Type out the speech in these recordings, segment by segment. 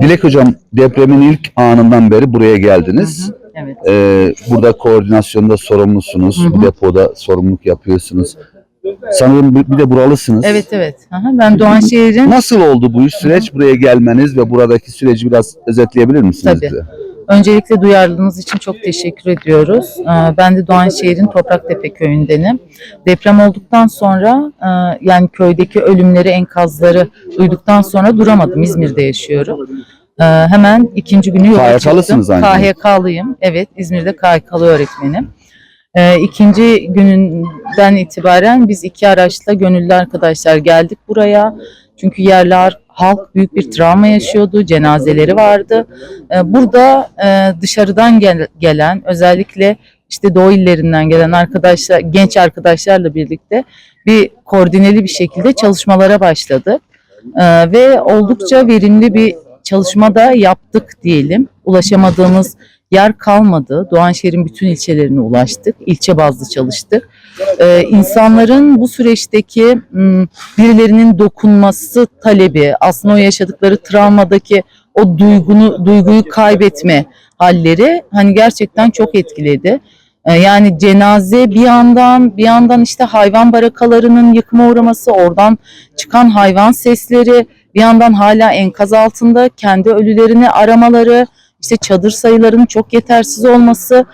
Dilek Hocam depremin ilk anından beri buraya geldiniz. Hı hı, Evet. Ee, burada koordinasyonda sorumlusunuz. Hı hı. Bu depoda sorumluluk yapıyorsunuz. Sanırım bir de buralısınız. Evet evet. Aha, ben Doğanşehir'in Nasıl oldu bu iş süreç? Buraya gelmeniz ve buradaki süreci biraz özetleyebilir misiniz Tabii. bize? Öncelikle duyarlılığınız için çok teşekkür ediyoruz. Ee, Ben de Doğanşehir'in Topraktepe köyündenim. Deprem olduktan sonra e, yani köydeki ölümleri, enkazları duyduktan sonra duramadım. İzmir'de yaşıyorum. Ee, Hemen ikinci günü yola çıktım. KHK'lıyım. Evet, İzmir'de KHK'lı öğretmenim. Ee, ikinci gününden itibaren biz iki araçla gönüllü arkadaşlar geldik buraya. Çünkü yerler halk büyük bir travma yaşıyordu, cenazeleri vardı. Ee, Burada e, dışarıdan gel- gelen özellikle işte Doğu illerinden gelen arkadaşlar, genç arkadaşlarla birlikte bir koordineli bir şekilde çalışmalara başladık. Ee, Ve oldukça verimli bir çalışma da yaptık diyelim. Ulaşamadığımız yer kalmadı. Doğanşehir'in bütün ilçelerine ulaştık. İlçe bazlı çalıştık. Ee, insanların bu süreçteki birilerinin dokunması talebi, aslında o yaşadıkları travmadaki o duygunu duyguyu kaybetme halleri hani gerçekten çok etkiledi. Ee, Yani cenaze bir yandan bir yandan işte hayvan barakalarının yıkıma uğraması, oradan çıkan hayvan sesleri, bir yandan hala enkaz altında kendi ölülerini aramaları, işte çadır sayılarının çok yetersiz olması.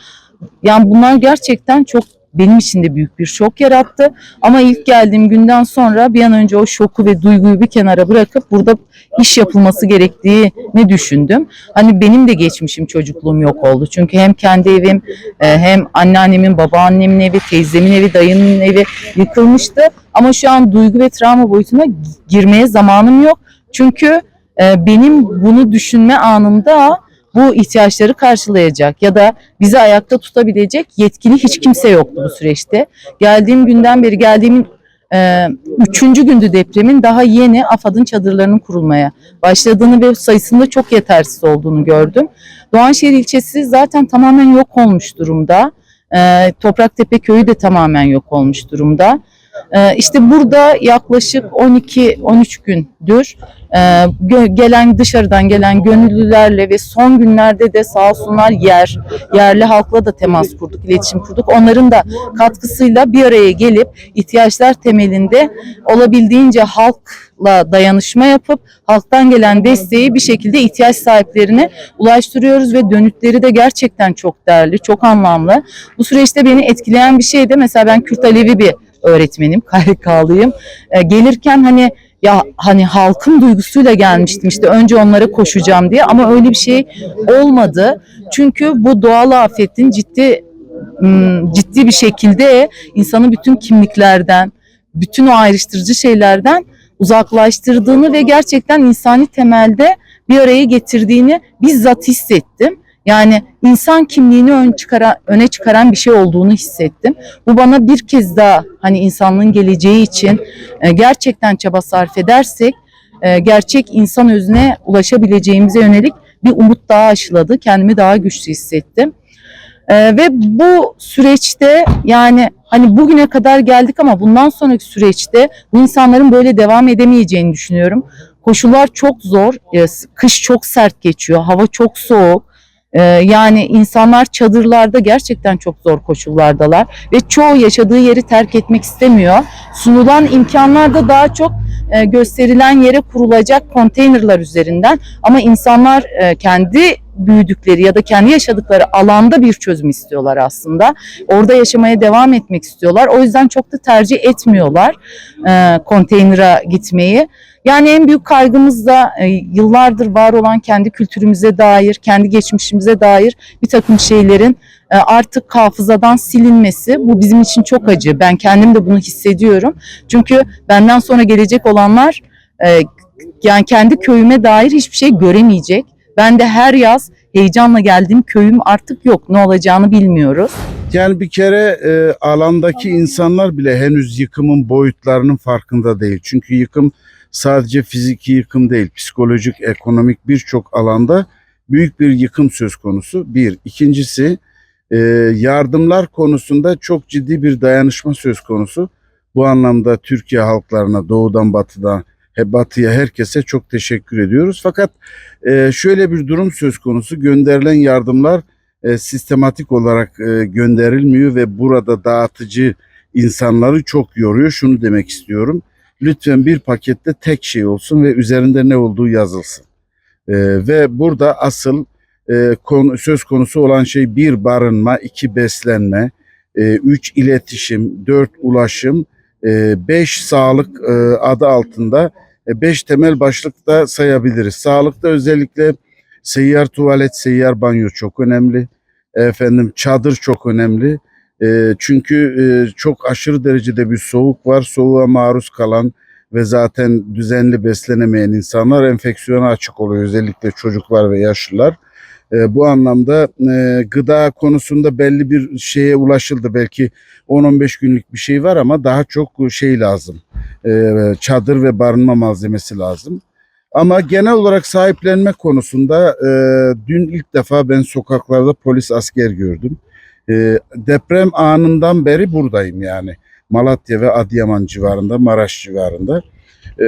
Yani bunlar gerçekten çok benim için de büyük bir şok yarattı. Ama ilk geldiğim günden sonra bir an önce o şoku ve duyguyu bir kenara bırakıp burada iş yapılması gerektiğini düşündüm. Hani benim de geçmişim çocukluğum yok oldu. Çünkü hem kendi evim e, hem anneannemin, babaannemin evi, teyzemin evi, dayımın evi yıkılmıştı. Ama şu an duygu ve travma boyutuna gi- girmeye zamanım yok. Çünkü e, benim bunu düşünme anımda bu ihtiyaçları karşılayacak ya da bizi ayakta tutabilecek yetkili hiç kimse yoktu bu süreçte. Geldiğim günden beri geldiğimin e, üçüncü gündü depremin daha yeni AFAD'ın çadırlarının kurulmaya başladığını ve sayısında çok yetersiz olduğunu gördüm. Doğanşehir ilçesi zaten tamamen yok olmuş durumda. E, Topraktepe köyü de tamamen yok olmuş durumda. E, işte burada yaklaşık 12-13 gündür e, gelen dışarıdan gelen gönüllülerle ve son günlerde de sağ olsunlar yer yerli halkla da temas kurduk, iletişim kurduk. Onların da katkısıyla bir araya gelip ihtiyaçlar temelinde olabildiğince halkla dayanışma yapıp halktan gelen desteği bir şekilde ihtiyaç sahiplerine ulaştırıyoruz ve dönütleri de gerçekten çok değerli, çok anlamlı. Bu süreçte beni etkileyen bir şey de mesela ben Kürt Alevi bir öğretmenim, KHK'lıyım. E, gelirken hani ya hani halkın duygusuyla gelmiştim işte önce onlara koşacağım diye ama öyle bir şey olmadı. Çünkü bu doğal afetin ciddi ım, ciddi bir şekilde insanı bütün kimliklerden, bütün o ayrıştırıcı şeylerden uzaklaştırdığını ve gerçekten insani temelde bir araya getirdiğini bizzat hissettim. Yani insan kimliğini ön çıkara, öne çıkaran bir şey olduğunu hissettim. Bu bana bir kez daha hani insanlığın geleceği için e, gerçekten çaba sarf edersek e, gerçek insan özüne ulaşabileceğimize yönelik bir umut daha aşıladı. Kendimi daha güçlü hissettim. E, ve bu süreçte yani hani bugüne kadar geldik ama bundan sonraki süreçte bu insanların böyle devam edemeyeceğini düşünüyorum. Koşullar çok zor, kış çok sert geçiyor, hava çok soğuk. Ee, yani insanlar çadırlarda gerçekten çok zor koşullardalar ve çoğu yaşadığı yeri terk etmek istemiyor. Sunulan imkanlar da daha çok e, gösterilen yere kurulacak konteynerlar üzerinden ama insanlar e, kendi büyüdükleri ya da kendi yaşadıkları alanda bir çözüm istiyorlar aslında. Orada yaşamaya devam etmek istiyorlar. O yüzden çok da tercih etmiyorlar e, konteynera gitmeyi. Yani en büyük kaygımız da e, yıllardır var olan kendi kültürümüze dair, kendi geçmişimize dair bir takım şeylerin e, artık hafızadan silinmesi. Bu bizim için çok acı. Ben kendim de bunu hissediyorum. Çünkü benden sonra gelecek olanlar e, yani kendi köyüme dair hiçbir şey göremeyecek. Ben de her yaz heyecanla geldiğim köyüm artık yok. Ne olacağını bilmiyoruz. Yani bir kere e, alandaki insanlar bile henüz yıkımın boyutlarının farkında değil. Çünkü yıkım sadece fiziki yıkım değil, psikolojik, ekonomik birçok alanda büyük bir yıkım söz konusu. Bir. İkincisi e, yardımlar konusunda çok ciddi bir dayanışma söz konusu. Bu anlamda Türkiye halklarına doğudan batıdan Batı'ya herkese çok teşekkür ediyoruz. Fakat e, şöyle bir durum söz konusu gönderilen yardımlar e, sistematik olarak e, gönderilmiyor ve burada dağıtıcı insanları çok yoruyor. Şunu demek istiyorum. Lütfen bir pakette tek şey olsun ve üzerinde ne olduğu yazılsın. E, ve burada asıl e, konu, söz konusu olan şey bir barınma, iki beslenme, e, üç iletişim, dört ulaşım, e, beş sağlık e, adı altında e, beş temel başlıkta sayabiliriz. Sağlıkta özellikle seyyar tuvalet, seyyar banyo çok önemli. Efendim çadır çok önemli. E, çünkü e, çok aşırı derecede bir soğuk var. Soğuğa maruz kalan ve zaten düzenli beslenemeyen insanlar enfeksiyona açık oluyor. Özellikle çocuklar ve yaşlılar. E, bu anlamda e, gıda konusunda belli bir şeye ulaşıldı. Belki 10-15 günlük bir şey var ama daha çok şey lazım. E, çadır ve barınma malzemesi lazım. Ama genel olarak sahiplenme konusunda e, dün ilk defa ben sokaklarda polis asker gördüm. E, deprem anından beri buradayım yani. Malatya ve Adıyaman civarında, Maraş civarında. E,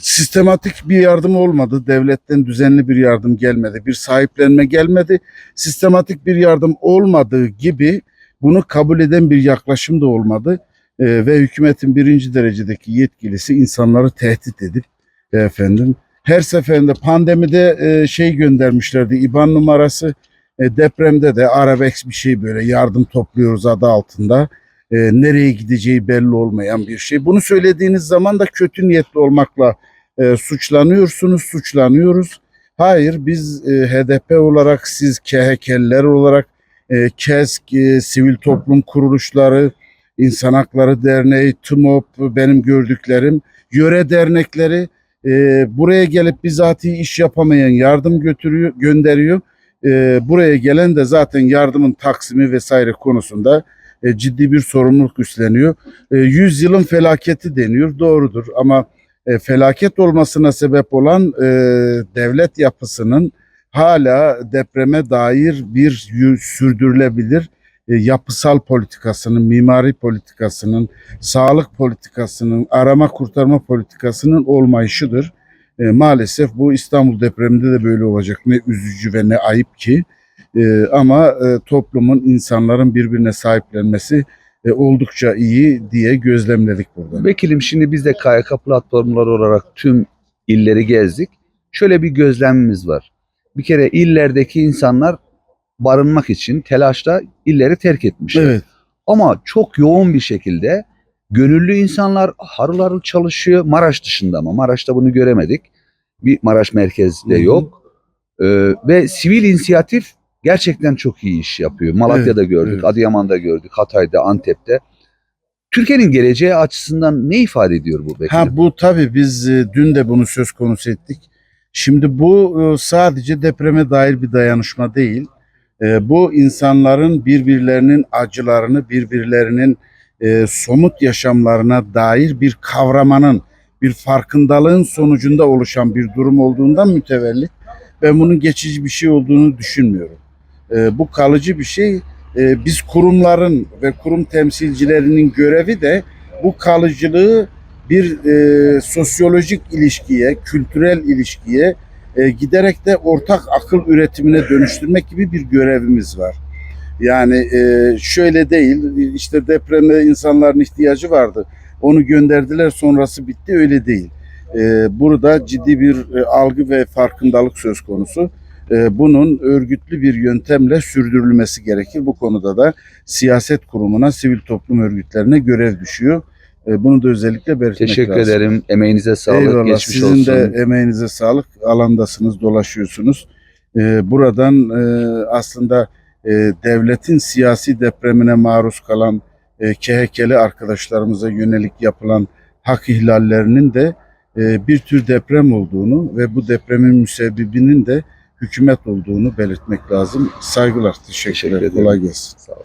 sistematik bir yardım olmadı. Devletten düzenli bir yardım gelmedi. Bir sahiplenme gelmedi. Sistematik bir yardım olmadığı gibi bunu kabul eden bir yaklaşım da olmadı. E, ve hükümetin birinci derecedeki yetkilisi insanları tehdit edip e, efendim her seferinde pandemide e, şey göndermişlerdi IBAN numarası e, depremde de Arabex bir şey böyle yardım topluyoruz adı altında E, nereye gideceği belli olmayan bir şey. Bunu söylediğiniz zaman da kötü niyetli olmakla e, suçlanıyorsunuz, suçlanıyoruz. Hayır biz e, HDP olarak siz KHK'liler olarak e, KESK, e, sivil toplum kuruluşları, İnsan Hakları Derneği, TMOP benim gördüklerim, yöre dernekleri e, buraya gelip bizatihi iş yapamayan yardım götürüyor, gönderiyor. E, buraya gelen de zaten yardımın taksimi vesaire konusunda e, ciddi bir sorumluluk üstleniyor. E, 100 yılın felaketi deniyor, doğrudur ama e, felaket olmasına sebep olan e, devlet yapısının hala depreme dair bir sürdürülebilir yapısal politikasının, mimari politikasının, sağlık politikasının, arama kurtarma politikasının olmayışıdır. E, maalesef bu İstanbul depreminde de böyle olacak. Ne üzücü ve ne ayıp ki. E, ama e, toplumun, insanların birbirine sahiplenmesi e, oldukça iyi diye gözlemledik burada. Vekilim şimdi biz de KYK platformları olarak tüm illeri gezdik. Şöyle bir gözlemimiz var. Bir kere illerdeki insanlar barınmak için telaşla illeri terk etmişler. Evet, Ama çok yoğun bir şekilde gönüllü insanlar harıl harıl çalışıyor. Maraş dışında ama Maraş'ta bunu göremedik. Bir Maraş merkezde yok. Ee, ve sivil inisiyatif gerçekten çok iyi iş yapıyor. Malatya'da Evet, gördük, evet. Adıyaman'da gördük, Hatay'da, Antep'te. Türkiye'nin geleceği açısından ne ifade ediyor bu Bekir? Ha bu tabii biz e, dün de bunu söz konusu ettik. Şimdi bu e, sadece depreme dair bir dayanışma değil. E, Bu insanların birbirlerinin acılarını, birbirlerinin somut yaşamlarına dair bir kavramanın, bir farkındalığın sonucunda oluşan bir durum olduğundan mütevellit ben bunun geçici bir şey olduğunu düşünmüyorum. E, Bu kalıcı bir şey. E, Biz kurumların ve kurum temsilcilerinin görevi de bu kalıcılığı bir e, sosyolojik ilişkiye, kültürel ilişkiye e, giderek de ortak akıl üretimine dönüştürmek gibi bir görevimiz var. Yani e, şöyle değil, işte depreme insanların ihtiyacı vardı. Onu gönderdiler sonrası bitti öyle değil. E, burada ciddi bir e, algı ve farkındalık söz konusu. E, bunun örgütlü bir yöntemle sürdürülmesi gerekir. Bu konuda da siyaset kurumuna, sivil toplum örgütlerine görev düşüyor. E, bunu da özellikle belirtmek Teşekkür lazım. ederim. Emeğinize sağlık. Eyvallah. Geçmiş Sizin olsun. de emeğinize sağlık. Alandasınız, dolaşıyorsunuz. Ee, buradan e, aslında e, devletin siyasi depremine maruz kalan e, KHK'li arkadaşlarımıza yönelik yapılan hak ihlallerinin de bir tür deprem olduğunu ve bu depremin müsebbibinin de hükümet olduğunu belirtmek lazım. Saygılar, teşekkürler. Teşekkür ederim. Kolay gelsin. Sağ olun.